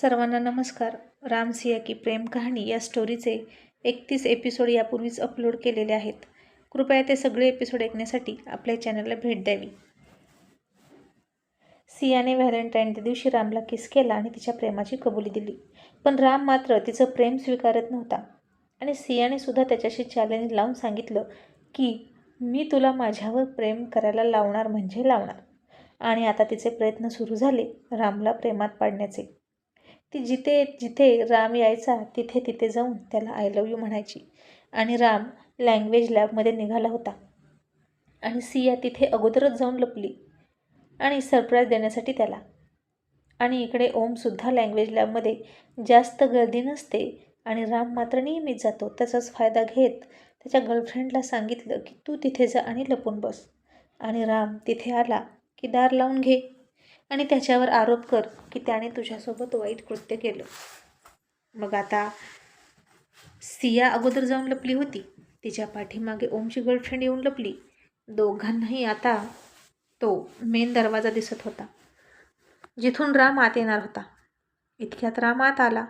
सर्वांना नमस्कार. राम सिया की प्रेम कहाणी या स्टोरीचे एकतीस एपिसोड यापूर्वीच अपलोड केलेले आहेत. कृपया ते सगळे एपिसोड ऐकण्यासाठी आपल्या चॅनलला भेट द्यावी. सियाने व्हॅलेंटाईनच्या दिवशी रामला किस केला आणि तिच्या प्रेमाची कबुली दिली. पण राम मात्र तिचं प्रेम स्वीकारत नव्हता. आणि सियाने सुद्धा त्याच्याशी चॅलेंज लावून सांगितलं की मी तुला माझ्यावर प्रेम करायला लावणार म्हणजे लावणार. आणि आता तिचे प्रयत्न सुरू झाले रामला प्रेमात पाडण्याचे. ती जिथे जिथे राम यायचा तिथे तिथे जाऊन त्याला आय लव यू म्हणायची. आणि राम लँग्वेज लॅबमध्ये निघाला होता. आणि सिया तिथे अगोदरच जाऊन लपली. आणि सरप्राईज देण्यासाठी त्याला. आणि इकडे ओमसुद्धा लँग्वेज लॅबमध्ये जास्त गर्दी नसते आणि राम मात्र नेहमीच जातो. त्याचाच फायदा घेत त्याच्या गर्लफ्रेंडला सांगितलं की तू तिथे जा आणि लपून बस. आणि राम तिथे आला की दार लावून घे. आणि त्याच्यावर आरोप कर की त्याने तुझ्यासोबत वाईट कृत्य केलं. मग आता सिया अगोदर जाऊन लपली होती. तिच्या पाठीमागे ओमची गर्लफ्रेंड येऊन लपली. दोघांनाही आता तो मेन दरवाजा दिसत होता. जिथून राम आत येणार होता. इतक्यात राम आत आला.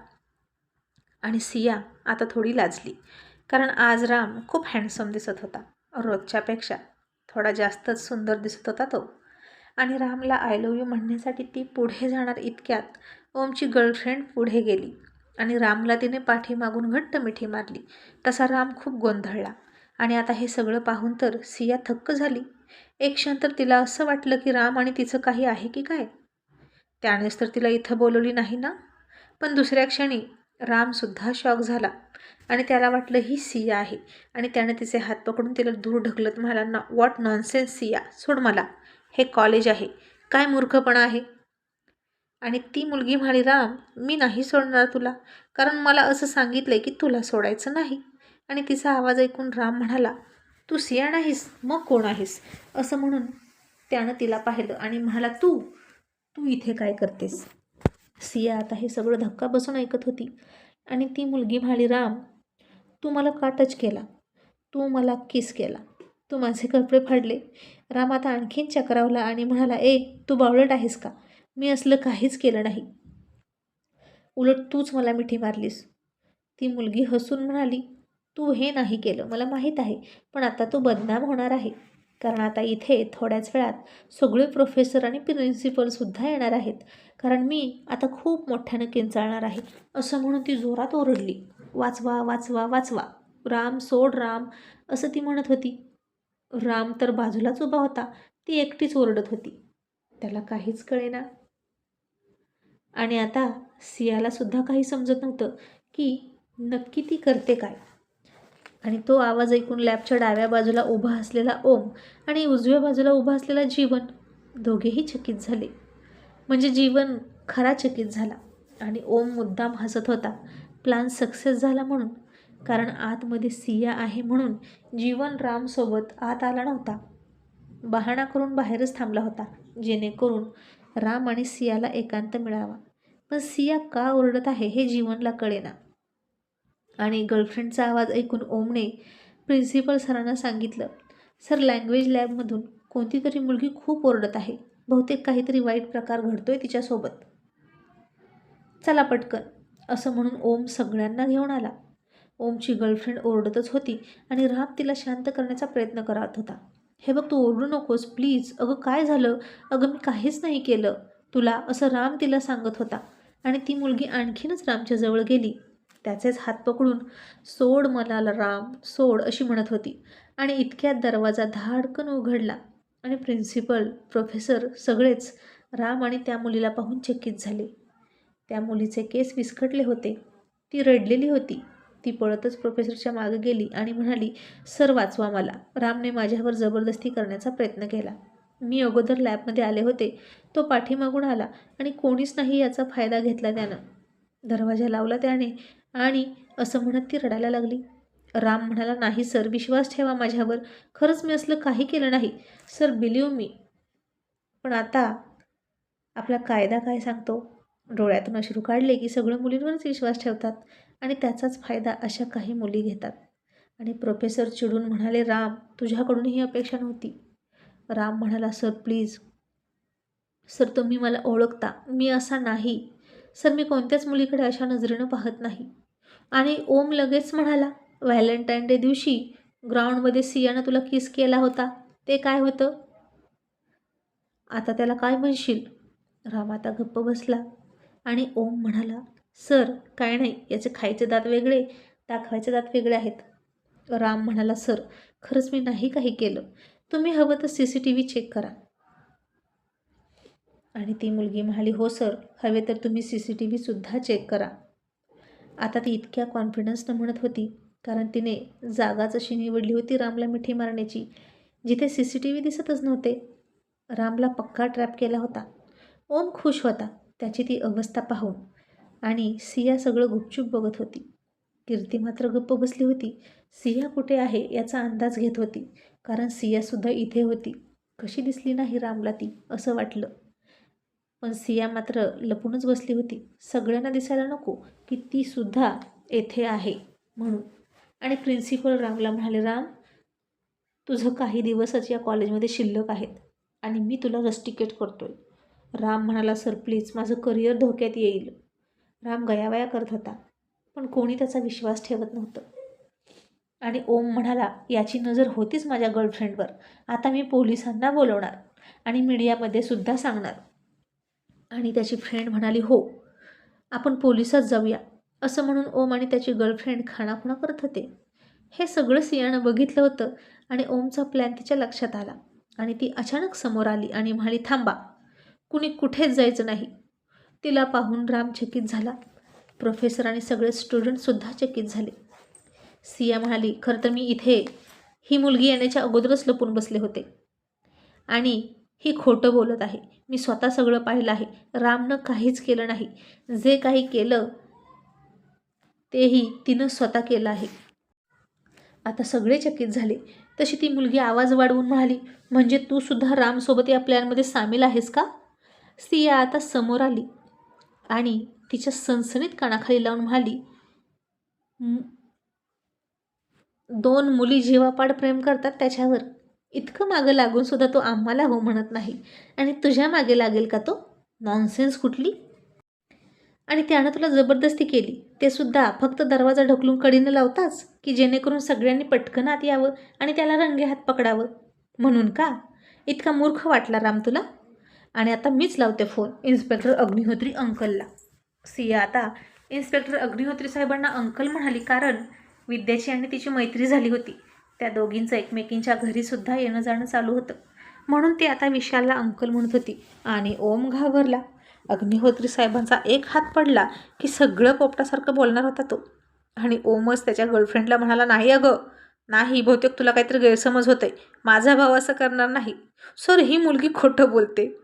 आणि सिया आता थोडी लाजली. कारण आज राम खूप हँडसम दिसत होता. रोजच्यापेक्षा थोडा जास्तच सुंदर दिसत होता तो. आणि रामला आय लव यू म्हणण्यासाठी ती पुढे जाणार इतक्यात. ओमची गर्लफ्रेंड पुढे गेली. आणि रामला तिने पाठीमागून घट्ट मिठी मारली. तसा राम खूप गोंधळला. आणि आता हे सगळं पाहून तर सिया थक्क झाली. एक क्षण तर तिला असं वाटलं की राम आणि तिचं काही आहे की काय? त्यानेच तर तिला इथं बोलवली नाही ना? पण दुसऱ्या क्षणी रामसुद्धा शॉक झाला. आणि त्याला वाटलं ही सिया आहे. आणि त्याने तिचे हात पकडून तिला दूर ढकलत म्हणाला ना वॉट नॉनसेन्स सिया? सोड मला. हे कॉलेज आहे. काय मूर्खपणा आहे? आणि ती मुलगी म्हणाली राम मी नाही सोडणार तुला. कारण मला असं सांगितलं की तुला सोडायचं नाही. आणि तिचा आवाज ऐकून राम म्हणाला तू सिया नाहीस मग कोण आहेस? असं म्हणून त्यानं तिला पाहिलं आणि म्हणाला तू तू इथे काय करतेस? सिया आता हे सगळं धक्का बसून ऐकत होती. आणि ती मुलगी म्हणाली राम तू मला का टच केला. तू मला किस केला. तू माझे कपडे फाडले. राम आता आणखीन चक्रावला आणि म्हणाला ए तू बावळट आहेस का? मी असलं काहीच केलं नाही. उलट तूच मला मिठी मारलीस. ती मुलगी हसून म्हणाली तू हे नाही केलं मला माहीत आहे पण आता तू बदनाम होणार आहे. कारण आता इथे थोड्याच वेळात सगळे प्रोफेसर आणि प्रिन्सिपलसुद्धा येणार आहेत. कारण मी आता खूप मोठ्यानं किंचाळणार आहे. असं म्हणून ती जोरात ओरडली. वाचवा वाचवा वाचवा. राम सोड राम असं ती म्हणत होती. राम तर बाजूलाच उभा होता. ती एकटीच ओरडत होती. त्याला काहीच कळेना. आणि आता सियालासुद्धा काही समजत नव्हतं की नक्की ती करते काय. आणि तो आवाज ऐकून लॅबच्या डाव्या बाजूला उभा असलेला ओम आणि उजव्या बाजूला उभा असलेला जीवन दोघेही चकित झाले. म्हणजे जीवन खरा चकित झाला आणि ओम मुद्दाम हसत होता. प्लान सक्सेस झाला म्हणून कारण आतमध्ये सिया आहे म्हणून जीवन रामसोबत आत आला नव्हता. बहाणा करून बाहेरच थांबला होता जेणेकरून राम आणि सियाला एकांत मिळावा. पण सिया का ओरडत आहे हे जीवनला कळेना. आणि गर्लफ्रेंडचा आवाज ऐकून ओमने प्रिन्सिपल सरांना सांगितलं सर लँग्वेज लॅबमधून कोणती तरी मुलगी खूप ओरडत आहे. बहुतेक काहीतरी वाईट प्रकार घडतोय तिच्यासोबत. चला पटकन असं म्हणून ओम सगळ्यांना घेऊन आला. ओमची गर्लफ्रेंड ओरडतच होती आणि राम तिला शांत करण्याचा प्रयत्न करत होता. हे बघ तू ओरडू नकोस प्लीज. अगं काय झालं? अगं मी काहीच नाही केलं. तुला असं राम तिला सांगत होता आणि ती मुलगी आणखीनच रामच्या जवळ गेली. त्याचेच हात पकडून सोड मला राम सोड अशी म्हणत होती आणि इतक्यात दरवाजा धाडकन उघडला आणि प्रिन्सिपल प्रोफेसर सगळेच राम आणि त्या मुलीला पाहून चकित झाले. त्या मुलीचे केस विस्कटले होते. ती रडलेली होती. ती पळतच प्रोफेसरच्या मागे गेली आणि म्हणाली सर वाचवा मला. रामने माझ्यावर जबरदस्ती करण्याचा प्रयत्न केला. मी अगोदर लॅबमध्ये आले होते. तो पाठीमागून आला आणि कोणीच नाही याचा फायदा घेतला त्यानं. दरवाजा लावला त्याने आणि असं म्हणत ती रडायला लागली. राम म्हणाला नाही सर विश्वास ठेवा माझ्यावर. खरंच मी असलं काही केलं नाही. सर बिलीव मी पण आता आपला कायदा काय सांगतो? डोळ्यातून अश्रू काढले की सगळं मुलींवरच विश्वास ठेवतात. आणि त्याचाच फायदा अशा काही मुली घेतात. आणि प्रोफेसर चिडून म्हणाले राम तुझ्याकडून ही अपेक्षा नव्हती. राम म्हणाला सर प्लीज सर तुम्ही मला ओळखता. मी असा नाही. सर मी कोणत्याच मुलीकडे अशा नजरेनं पाहत नाही. आणि ओम लगेच म्हणाला व्हॅलेंटाईन डे दिवशी ग्राउंडमध्ये सियानं तुला किस केला होता? ते काय होतं? आता त्याला काय म्हणशील? राम आता गप्प बसला आणि ओम म्हणाला सर काय नाही याचे खायचे दात वेगळे दाखवायचे दात वेगळे आहेत. राम म्हणाला सर खरंच मी नाही काही केलं. तुम्ही हवं तर C C T V check करा. आणि ती मुलगी म्हणाली हो सर हवे तर तुम्ही सी सी टी व्हीसुद्धा चेक करा. आता ती इतक्या कॉन्फिडन्सनं म्हणत होती कारण तिने जागाच अशी निवडली होती रामला मिठी मारण्याची जिथे सी सी टी व्ही दिसतच नव्हते. रामला पक्का ट्रॅप केला होता. ओम खुश होता त्याची ती अवस्था पाहून. आणि सिया सगळं गुपचूप बघत होती. कीर्ती मात्र गप्प बसली होती. सिया कुठे आहे याचा अंदाज घेत होती. कारण सियासुद्धा इथे होती. कशी दिसली नाही रामला ती असं वाटलं. पण सिया मात्र लपूनच बसली होती. सगळ्यांना दिसायला नको की तीसुद्धा येथे आहे म्हणून. आणि प्रिन्सिपल रामला म्हणाले राम तुझं काही दिवसच या कॉलेजमध्ये शिल्लक आहेत आणि मी तुला रस्टिकेट करतोय. राम म्हणाला सर प्लीज माझं करिअर धोक्यात येईल. राम गयावया करत होता. पण कोणी त्याचा विश्वास ठेवत नव्हतं. आणि ओम म्हणाला याची नजर होतीच माझ्या गर्लफ्रेंडवर आता मी पोलिसांना बोलवणार आणि मीडियामध्ये सुद्धा सांगणार. आणि त्याची फ्रेंड म्हणाली हो आपण पोलिसात जाऊया. असं म्हणून ओम आणि त्याची गर्लफ्रेंड खाणाखुणा करत होते. हे सगळं सियानं बघितलं होतं आणि ओमचा प्लॅन तिच्या लक्षात आला. आणि ती अचानक समोर आली आणि म्हणाली थांबा कुणी कुठेच जायचं नाही. तिला पाहून राम चकित झाला. प्रोफेसर आणि सगळे स्टुडंटसुद्धा चकित झाले. सिया म्हणाली खरं तर मी इथे ही मुलगी येण्याच्या अगोदरच लपून बसले होते. आणि ही खोटं बोलत आहे. मी स्वतः सगळं पाहिलं आहे. रामनं काहीच केलं नाही. जे काही केलं तेही तिनं स्वतः केलं आहे. आता सगळे चकित झाले. तशी ती मुलगी आवाज वाढवून म्हणाली म्हणजे तू सुद्धा रामसोबत या प्लॅनमध्ये सामील आहेस का? सिया आता समोर आली. आणि तिच्या सणसणीत कानाखाली लावून म्हणाली दोन मुली जीवापाड प्रेम करतात त्याच्यावर. इतकं मागं लागून सुद्धा तो आम्हाला हो म्हणत नाही. आणि तुझ्या मागे लागेल का तो? नॉनसेन्स कुठली? आणि त्यानं तुला जबरदस्ती केली. ते सुद्धा फक्त दरवाजा ढकलून कडीनं लावताच की जेणेकरून सगळ्यांनी पटकन आत यावं आणि त्याला रंगे हात पकडावं. म्हणून का? इतका मूर्ख वाटला राम तुला? आणि आता मीच लावते फोन. इन्स्पेक्टर अग्निहोत्री अंकलला. सिया आता इन्स्पेक्टर अग्निहोत्री साहेबांना अंकल म्हणाली कारण विद्याची आणि तिची मैत्री झाली होती. त्या दोघींचं एकमेकींच्या घरीसुद्धा येणं जाणं चालू होतं. म्हणून ती आता विशालला अंकल म्हणत होती आणि ओम घाबरला. अग्निहोत्री साहेबांचा एक हात पडला की सगळं पोपटासारखं बोलणार होता तो. आणि ओमच त्याच्या गर्लफ्रेंडला म्हणाला नाही अगं नाही बहुतेक तुला काहीतरी गैरसमज होतंय. माझा भाव असं करणार नाही. सर ही मुलगी खोटं बोलते.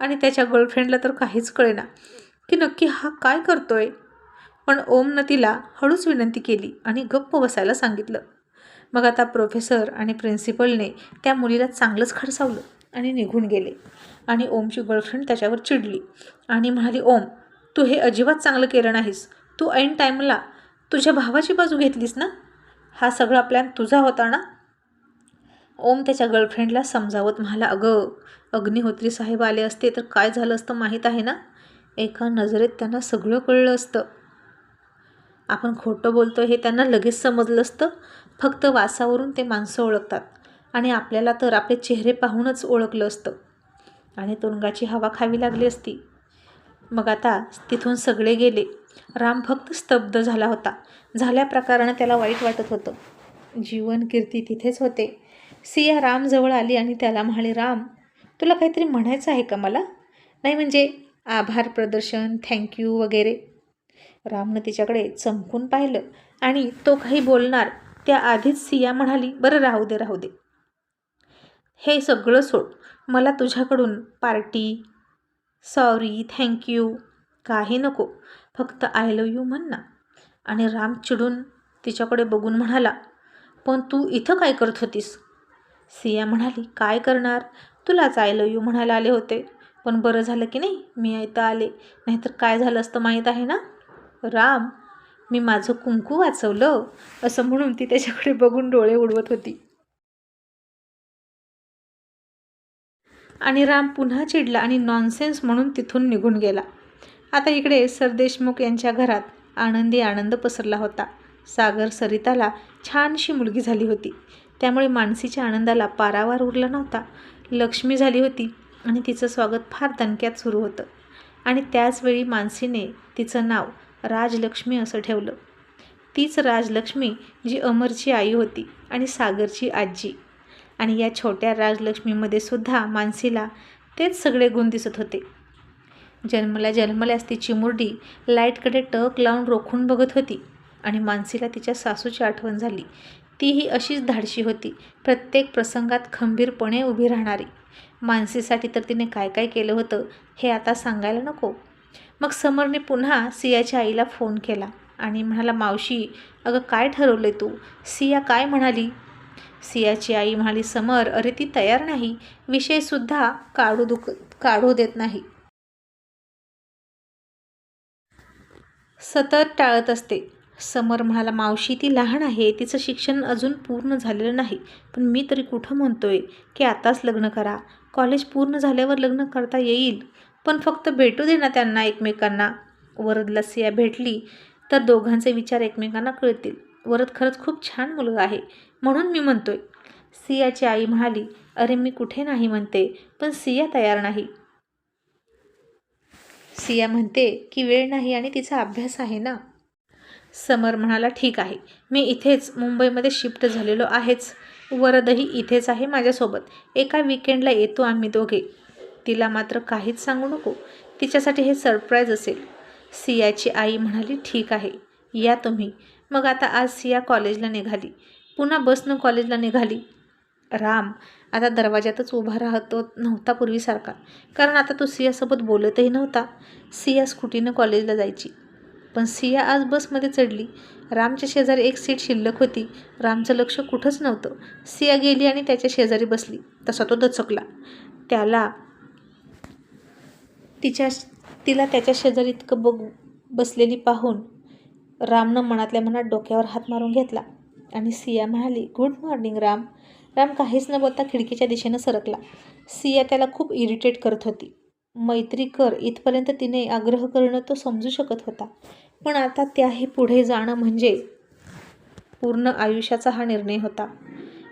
आणि त्याच्या गर्लफ्रेंडला तर काहीच कळेना. की नक्की हा काय करतोय? पण ओमनं तिला हळूच विनंती केली आणि गप्प बसायला सांगितलं. मग आता प्रोफेसर आणि प्रिन्सिपलने त्या मुलीला चांगलंच खडसावलं आणि निघून गेले. आणि ओमची गर्लफ्रेंड त्याच्यावर चिडली आणि म्हणाली ओम तू हे अजिबात चांगलं केलं नाहीस. तू ऐन टाईमला तुझ्या भावाची बाजू घेतलीस ना? हा सगळा प्लॅन तुझा होता ना? ओम त्याच्या गर्लफ्रेंडला समजावत म्हणाला अगं अग्निहोत्री साहेब आले असते तर काय झालं असतं माहीत आहे ना? एका नजरेत त्यांना सगळं कळलं असतं. आपण खोटं बोलतो हे त्यांना लगेच समजलं असतं. फक्त वासावरून ते माणसं ओळखतात आणि आपल्याला तर आपले चेहरे पाहूनच ओळखलं असतं. आणि तुरुंगाची हवा खावी लागली असती. मग आता तिथून सगळे गेले. राम फक्त स्तब्ध झाला होता. झाल्या प्रकारानं त्याला वाईट वाटत होतं. जीवन कीर्ती तिथेच होते. सिया रामजवळ आली आणि त्याला म्हणाले राम तुला काहीतरी म्हणायचं आहे का मला? नाही म्हणजे आभार प्रदर्शन थँक्यू वगैरे. रामनं तिच्याकडे चमकून पाहिलं आणि तो काही बोलणार त्याआधीच सिया म्हणाली बरं राहू दे राहू दे. हे सगळं सोड. मला तुझ्याकडून पार्टी सॉरी थँक्यू काही नको. फक्त आय लव यू म्हण ना. आणि राम चिडून तिच्याकडे बघून म्हणाला पण तू इथं काय करत होतीस? सिया म्हणाली काय करणार? तुलाच आय लव यू म्हणायला आले होते. पण बरं झालं की नाही? मी इथं आले. नाहीतर काय झालं असतं माहीत आहे ना? राम मी माझं कुंकू वाचवलं. असं म्हणून ती त्याच्याकडे बघून डोळे उडवत होती. आणि राम पुन्हा चिडला आणि नॉनसेन्स म्हणून तिथून निघून गेला. आता इकडे सरदेशमुख यांच्या घरात आनंदी आनंद पसरला होता. सागर सरिताला छानशी मुलगी झाली होती. त्यामुळे मानसीच्या आनंदाला पारावार उरला नव्हता. लक्ष्मी झाली होती आणि तिचं स्वागत फार दणक्यात सुरू होतं. आणि त्याचवेळी मानसीने तिचं नाव राजलक्ष्मी असं ठेवलं. तीच राजलक्ष्मी जी अमरची आई होती आणि सागरची आजी. आणि या छोट्या राजलक्ष्मीमध्ये सुद्धा मानसीला तेच सगळे गुण दिसत होते. जन्मला जन्मल्यास ती चिमुरडी लाईटकडे टक लावून रोखून बघत होती आणि मानसीला तिच्या सासूची आठवण झाली. तीही अशीच धाडशी होती. प्रत्येक प्रसंगात खंबीरपणे उभी राहणारी. मानसीसाठी तर तिने काय काय केलं होतं हे आता सांगायला नको. मग समरने पुन्हा सियाच्या आईला फोन केला आणि म्हणाला मावशी अगं काय ठरवलं तू? सिया काय म्हणाली? सियाची आई म्हणाली समर अरे ती तयार नाही. विषयसुद्धा काढू दुख काढू देत नाही. सतत टाळत असते. समर म्हणाला मावशी ती लहान आहे. तिचं शिक्षण अजून पूर्ण झालेलं नाही. पण मी तरी कुठं म्हणतोय की आताच लग्न करा. कॉलेज पूर्ण झाल्यावर लग्न करता येईल. पण फक्त भेटू दे ना त्यांना एकमेकांना. वरदला सिया भेटली तर दोघांचे विचार एकमेकांना कळतील. वरद खरंच खूप छान मुलगा आहे. म्हणून मी म्हणतोय. सियाची आई म्हणाली अरे मी कुठे नाही म्हणते पण सिया तयार नाही. सिया म्हणते की वेळ नाही आणि तिचा अभ्यास आहे ना. समर म्हणाला ठीक आहे. मी इथेच मुंबईमध्ये शिफ्ट झालेलो आहेच. वरदही इथेच आहे माझ्यासोबत. एका विकेंडला येतो आम्ही दोघे. तिला मात्र काहीच सांगू नको. तिच्यासाठी हे सरप्राईज असेल. सियाची आई म्हणाली ठीक आहे. या तुम्ही. मग आता आज सिया कॉलेजला निघाली. पुन्हा बसनं कॉलेजला निघाली. राम आता दरवाजातच उभा राहतो नव्हता पूर्वीसारखा. कारण आता तो सियासोबत बोलतही नव्हता. सिया स्कूटीनं कॉलेजला जायची. पण सिया आज बसमध्ये चढली. रामच्या शेजारी एक सीट शिल्लक होती. रामचं लक्ष कुठंच नव्हतं. सिया गेली आणि त्याच्या शेजारी बसली. तसा तो दचकला. त्याला तिच्या तिला त्याच्या शेजारी इतकं बघ बसलेली पाहून रामनं मनातल्या मनात डोक्यावर हात मारून घेतला. आणि सिया म्हणाली गुड मॉर्निंग राम. राम काहीच न बोलता खिडकीच्या दिशेनं सरकला. सिया त्याला खूप इरिटेट करत होती. मैत्री कर इथपर्यंत तिने आग्रह करणं तो समजू शकत होता. पण आता त्याही पुढे जाणं म्हणजे पूर्ण आयुष्याचा हा निर्णय होता.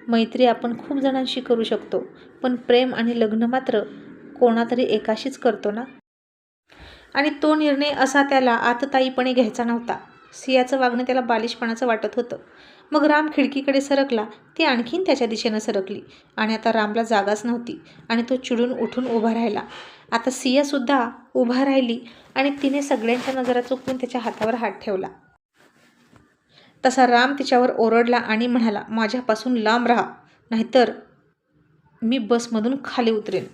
मैत्री आपण खूप जणांशी करू शकतो पण प्रेम आणि लग्न मात्र कोणातरी एकाशीच करतो ना? आणि तो निर्णय असा त्याला आतताईपणे घ्यायचा नव्हता. सियाचं वागणं त्याला बालिशपणाचं वाटत होतं. मग राम खिडकीकडे सरकला. ती आणखीन त्याच्या दिशेनं सरकली आणि आता रामला जागाच नव्हती आणि तो चिडून उठून उभा राहिला. आता सियासुद्धा उभा राहिली आणि तिने सगळ्यांच्या नजरा चुकवून त्याच्या हातावर हात ठेवला. तसा राम तिच्यावर ओरडला आणि म्हणाला माझ्यापासून लांब राहा नाहीतर मी बसमधून खाली उतरेन.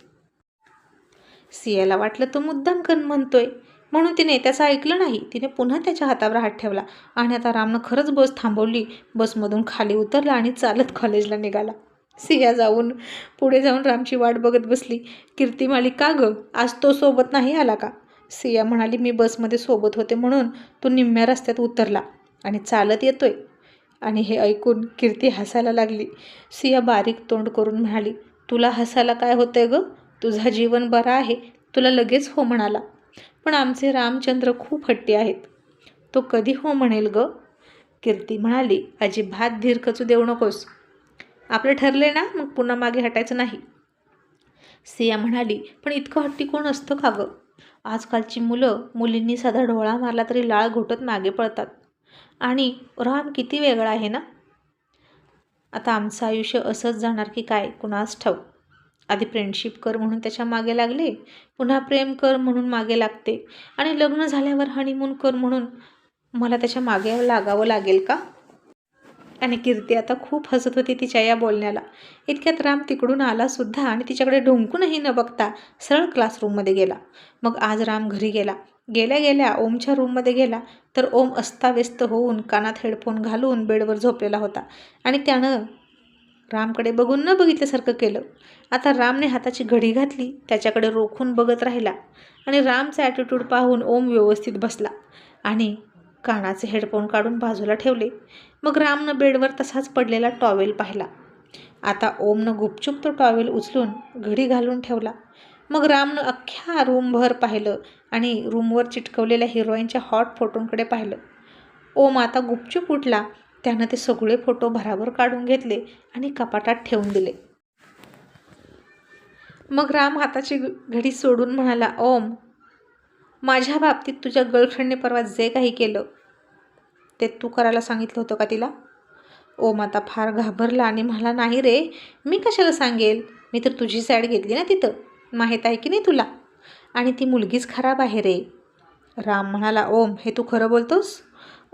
सियाला वाटलं तो मुद्दाम कन म्हणतोय. म्हणून तिने त्याचं ऐकलं नाही. तिने पुन्हा त्याच्या हातावर हात ठेवला आणि आता रामनं खरंच बस थांबवली. बसमधून खाली उतरला आणि चालत कॉलेजला निघाला. सिया जाऊन पुढे जाऊन रामची वाट बघत बसली. कीर्ती माली का गं? आज तो सोबत नाही आला का? सिया म्हणाली मी बसमध्ये सोबत होते म्हणून तो निम्म्या रस्त्यात उतरला आणि चालत येतोय. आणि हे ऐकून कीर्ती हसायला लागली. सिया बारीक तोंड करून म्हणाली तुला हसायला काय होतंय गं? तुझा जीवन बरा आहे. तुला लगेच हो म्हणाला. पण आमचे रामचंद्र खूप हट्टी आहेत. तो कधी हो म्हणेल ग? कीर्ती म्हणाली अजिबात धीर खचू देऊ नकोस. आपलं ठरले ना मग पुन्हा मागे हटायचं नाही. सिया म्हणाली पण इतकं हट्टी कोण असतं का गं? आजकालची मुलं मुलींनी साधा डोळा मारला तरी लाळ घोटत मागे पळतात. आणि राम किती वेगळा आहे ना? आता आमचं आयुष्य असंच जाणार की काय कुणास ठाऊ आधी फ्रेंडशिप कर म्हणून त्याच्यामागे लागले पुन्हा प्रेम कर म्हणून मागे लागते. आणि लग्न झाल्यावर हनीमून कर म्हणून मला त्याच्यामागे लागावं लागेल का? आणि कीर्ती आता खूप हसत होती तिच्या या बोलण्याला. इतक्यात राम तिकडून आला सुद्धा आणि तिच्याकडे ढुंकूनही न बघता सरळ क्लासरूममध्ये गेला. मग आज राम घरी गेला. गेल्या गेल्या ओमच्या रूममध्ये गेला तर ओम अस्ताव्यस्त होऊन कानात हेडफोन घालून बेडवर झोपलेला होता. आणि त्यानं रामकडे बघून न बघितल्यासारखं केलं. आता रामने हाताची घडी घातली त्याच्याकडे रोखून बघत राहिला आणि रामचा ॲटिट्यूड पाहून ओम व्यवस्थित बसला आणि कानाचे हेडफोन काढून बाजूला ठेवले. मग रामनं बेडवर तसाच पडलेला टॉवेल पाहिला. आता ओमनं गुपचूप तो टॉवेल उचलून घडी घालून ठेवला. मग रामनं अख्ख्या रूमभर पाहिलं आणि रूमवर चिटकवलेल्या हिरोईनच्या हॉट फोटोंकडे पाहिलं. ओम आता गुपचूप उठला त्यानं ते सगळे फोटो भराभर काढून घेतले आणि कपाटात ठेवून दिले. मग राम हाताची घडी सोडून म्हणाला ओम माझ्या बाबतीत तुझ्या गर्लफ्रेंडने परवा जे काही केलं ते तू करायला सांगितलं होतं का तिला? ओम आता फार घाबरला आणि म्हणाला नाही रे मी कशाला सांगेल? मी तर तुझी साईड घेतली ना तिथं. माहीत आहे की नाही तुला? आणि ती मुलगीच खराब आहे रे. राम म्हणाला ओम हे तू खरं बोलतोस?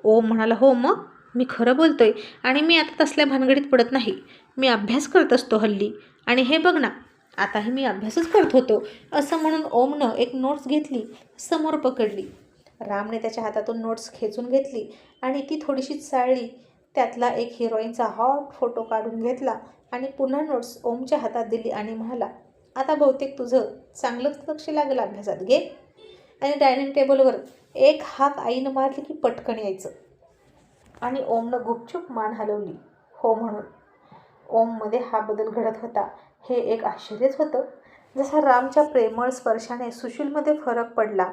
ओम म्हणाला हो मग? मी खरं बोलतोय आणि मी आता तसल्या भानगडीत पडत नाही. मी अभ्यास करत असतो हल्ली. आणि हे बघ ना आताही मी अभ्यासच करत होतो. असं म्हणून ओमनं एक नोट्स घेतली समोर पकडली. रामने त्याच्या हातातून नोट्स खेचून घेतली आणि ती थोडीशी चाळली. त्यातला एक हिरोईनचा हॉट फोटो काढून घेतला आणि पुन्हा नोट्स ओमच्या हातात दिली आणि म्हणाला आता बहुतेक तुझं चांगलंच लक्ष लागेल अभ्यासात घे. आणि डायनिंग टेबलवर एक हाक आईनं मारली की पटकन यायचं. आणि ओमनं गुपचूप मान हलवली. हो म्हणून. ओममध्ये हा बदल घडत होता. हे एक आश्चर्यच होतं. जसा रामच्या प्रेमळ स्पर्शाने सुशीलमध्ये फरक पडला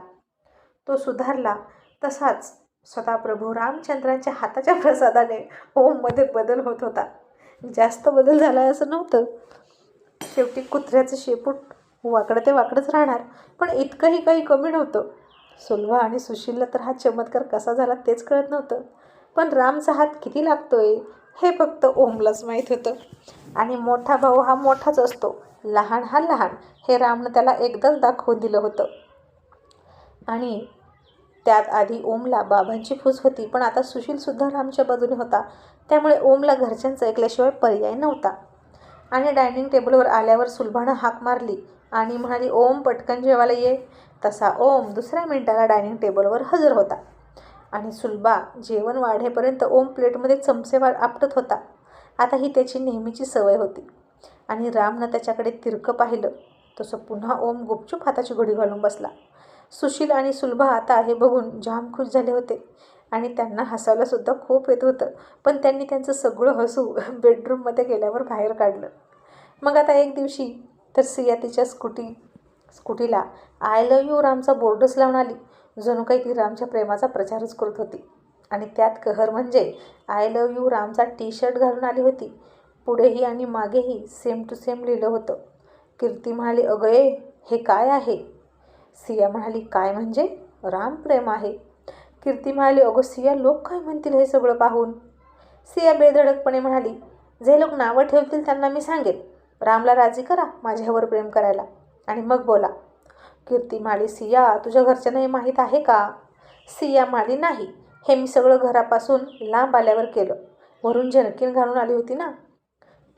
तो सुधारला तसाच स्वतः प्रभू रामचंद्रांच्या हाताच्या प्रसादाने ओममध्ये बदल होत होता. जास्त बदल झाला असं नव्हतं. शेवटी कुत्र्याचं शेपूट वाकडं ते वाकडंच राहणार पण इतकंही काही कमी नव्हतं. सुलभा आणि सुशीलला तर हा चमत्कार कसा झाला तेच कळत नव्हतं. पण रामचा हात किती लागतोय? हे फक्त ओमलाच माहीत होतं. आणि मोठा भाऊ हा मोठाच असतो. लहान हा लहान. हे रामनं त्याला एकदाच दाखवून दिलं होतं. आणि त्यात आधी ओमला बाबांची फूस होती पण आता सुशीलसुद्धा रामच्या बाजूने होता. त्यामुळे ओमला घरच्यांचं ऐकल्याशिवाय पर्याय नव्हता. आणि डायनिंग टेबलवर आल्यावर सुलभानं हाक मारली आणि म्हणाली ओम पटकन जेवायला ये. तसा ओम दुसऱ्या मिनिटाला डायनिंग टेबलवर हजर होता. आणि सुलभा जेवण वाढेपर्यंत ओम प्लेटमध्ये चमचेवार आपटत होता. आता ही त्याची नेहमीची सवय होती. आणि रामनं त्याच्याकडे तिरकं पाहिलं. तसं पुन्हा ओम गुपचूप हाताची घडी घालून बसला. सुशील आणि सुलभा आता हे बघून जाम खुश झाले होते. आणि त्यांना हसायलासुद्धा खूप येत होतं. पण त्यांनी त्यांचं सगळं हसू बेडरूममध्ये गेल्यावर बाहेर काढलं. मग आता एक दिवशी तर सिया तिच्या स्कूटी स्कूटीला आय लव यू रामचा बोर्डच लावून आली. जणू काही ती रामच्या प्रेमाचा प्रचारच करत होती. आणि त्यात कहर म्हणजे आय लव यू रामचा टी शर्ट घालून आली होती. पुढेही आणि मागेही सेम टू सेम लिहिलं होतं. कीर्ती म्हणाली अगं ए हे काय आहे? सिया म्हणाली काय म्हणजे? राम प्रेम आहे. कीर्ती म्हणाली अगं सिया लोक काय म्हणतील हे सगळं पाहून? सिया बेधडकपणे म्हणाली जे लोक नावं ठेवतील त्यांना मी सांगेन. रामला राजी करा माझ्यावर प्रेम करायला. आणि मग बोला कीर्ती म्हणाली सिया तुझ्या घरच्यांना हे माहीत आहे का? सिया म्हणाली नाही. हे मी सगळं घरापासून लांब आल्यावर केलं. वरून जनकीन घालून आली होती ना?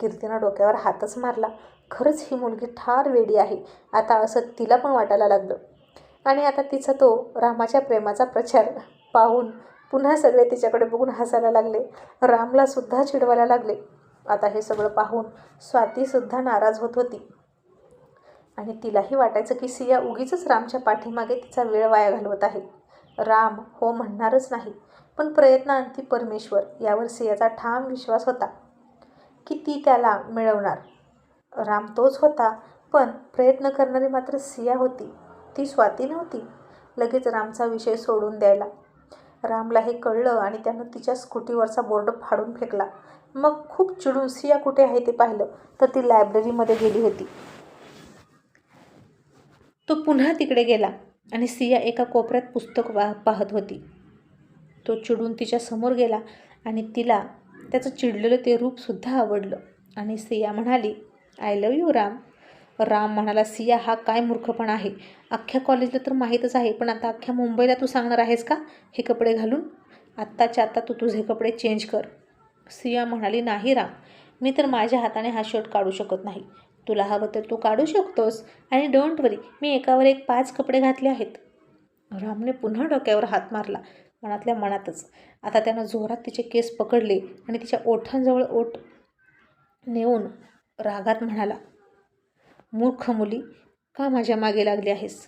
कीर्तीनं डोक्यावर हातच मारला. खरंच ही मुलगी ठार वेडी आहे. आता असं तिला पण वाटायला लागलं. आणि आता तिचा तो रामाच्या प्रेमाचा प्रचार पाहून पुन्हा सगळे तिच्याकडे बघून हसायला लागले. रामलासुद्धा चिडवायला लागले. आता हे सगळं पाहून स्वातीसुद्धा नाराज होत होती. आणि तिलाही वाटायचं की सिया उगीच रामच्या पाठीमागे तिचा वेळ वाया घालवत आहे. राम हो म्हणणारच नाही पण प्रयत्नांती परमेश्वर यावर सियाचा ठाम विश्वास होता की ती त्याला मिळवणार. राम तोच होता पण प्रयत्न करणारी मात्र सिया होती. ती स्वाती नव्हती लगेच रामचा विषय सोडून द्यायला. रामला हे कळलं आणि त्यानं तिच्या स्कूटीवरचा बोर्ड फाडून फेकला. मग खूप चिडून सिया कुठे आहे ते पाहिलं तर ती लायब्ररीमध्ये गेली होती. तो पुन्हा तिकडे गेला आणि सिया एका कोपऱ्यात पुस्तक वा पाहत होती. तो चिडून तिच्या समोर गेला आणि तिला त्याचं चिडलेलं ते रूपसुद्धा आवडलं. आणि सिया म्हणाली I love you Ram. Ram म्हणाला सिया हा काय मूर्खपणा आहे? अख्ख्या कॉलेजला तर माहीतच आहे पण आता अख्ख्या मुंबईला तू सांगणार आहेस का हे कपडे घालून? आत्ताच्या आत्ता तू तुझे कपडे चेंज कर. सिया म्हणाली नाही राम. मी तर माझ्या हाताने हा शर्ट काढू शकत नाही. तुला हवं तर तू काढू शकतोस. आणि डोंट वरी मी एकावर एक पाच कपडे घातले आहेत. रामने पुन्हा डोक्यावर हात मारला मनातल्या मनातच. आता त्यानं जोरात तिचे केस पकडले आणि तिच्या ओठांजवळ ओठ नेऊन रागात म्हणाला मूर्ख मुली का माझ्या मागे लागली आहेस?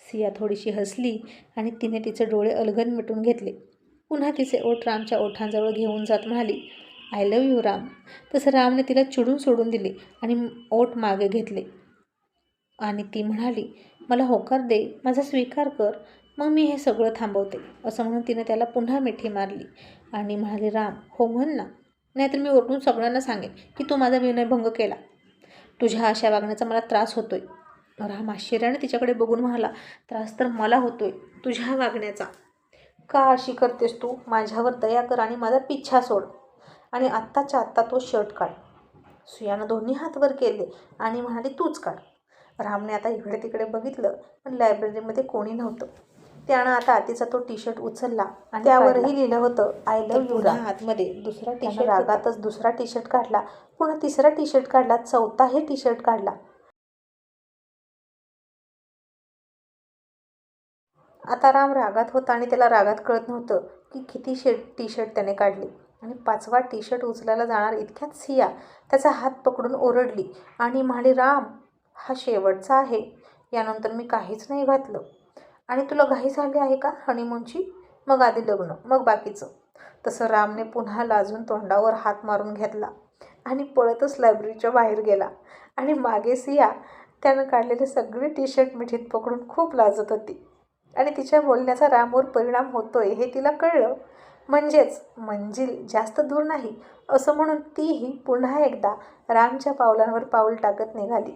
सिया थोडीशी हसली आणि तिने तिचे डोळे अलगद मिटून घेतले. पुन्हा तिचे ओठ रामच्या ओठांजवळ घेऊन जात म्हणाली आय लव यू राम. तसं रामने तिला चिडून सोडून दिले आणि ओठ मागे घेतले. आणि ती म्हणाली मला होकार दे माझा स्वीकार कर मग मी हे सगळं थांबवते. असं म्हणून तिने त्याला पुन्हा मिठी मारली. आणि म्हणाली राम हो म्हण ना. नाहीतर मी ओरडून सगळ्यांना सांगेन की तू माझा विनयभंग केला. तुझ्या अशा वागण्याचा मला त्रास होतोय. राम आश्चर्याने तिच्याकडे बघून म्हणाला त्रास तर मला होतोय तुझ्या वागण्याचा. का अशी करतेस तू? माझ्यावर दया कर आणि माझा पिच्छा सोड. आणि आत्ताच्या आत्ता तो शर्ट काढ. सुयानं दोन्ही हात वर केले आणि म्हणाली तूच काढ. रामने आता इकडे तिकडे बघितलं पण लायब्ररीमध्ये कोणी नव्हतं. त्यानं आता आतीचा तो टी शर्ट उचलला आणि त्यावरही लिहिलं होतं आय लव्ह यू राम. आतमध्ये दुसरा टी शर्ट रागातच दुसरा टी शर्ट काढला पुन्हा तिसरा टी शर्ट काढला चौथाही टी शर्ट काढला. आता राम रागात होता आणि त्याला रागात कळत नव्हतं की किती शर्ट टी शर्ट त्याने काढले. आणि पाचवा टी शर्ट उचलायला जाणार इतक्यात सिया. त्याचा हात पकडून ओरडली. आणि म्हणाली राम हा शेवटचा आहे. यानंतर मी काहीच नाही घातलं. आणि तुला घाई झाली आहे का हनीमूनची? मग आधी लग्न मग बाकीचं. तसं रामने पुन्हा लाजून तोंडावर हात मारून घेतला आणि पळतच लायब्ररीच्या बाहेर गेला. आणि मागे सिया त्यानं काढलेले सगळे टी शर्ट मिठीत पकडून खूप लाजत होती. आणि तिच्या बोलण्याचा रामवर परिणाम होतोय हे तिला कळलं. म्हणजेच मंजिल जास्त दूर नाही असं म्हणून तीही पुन्हा एकदा रामच्या पावलांवर पाऊल टाकत निघाली.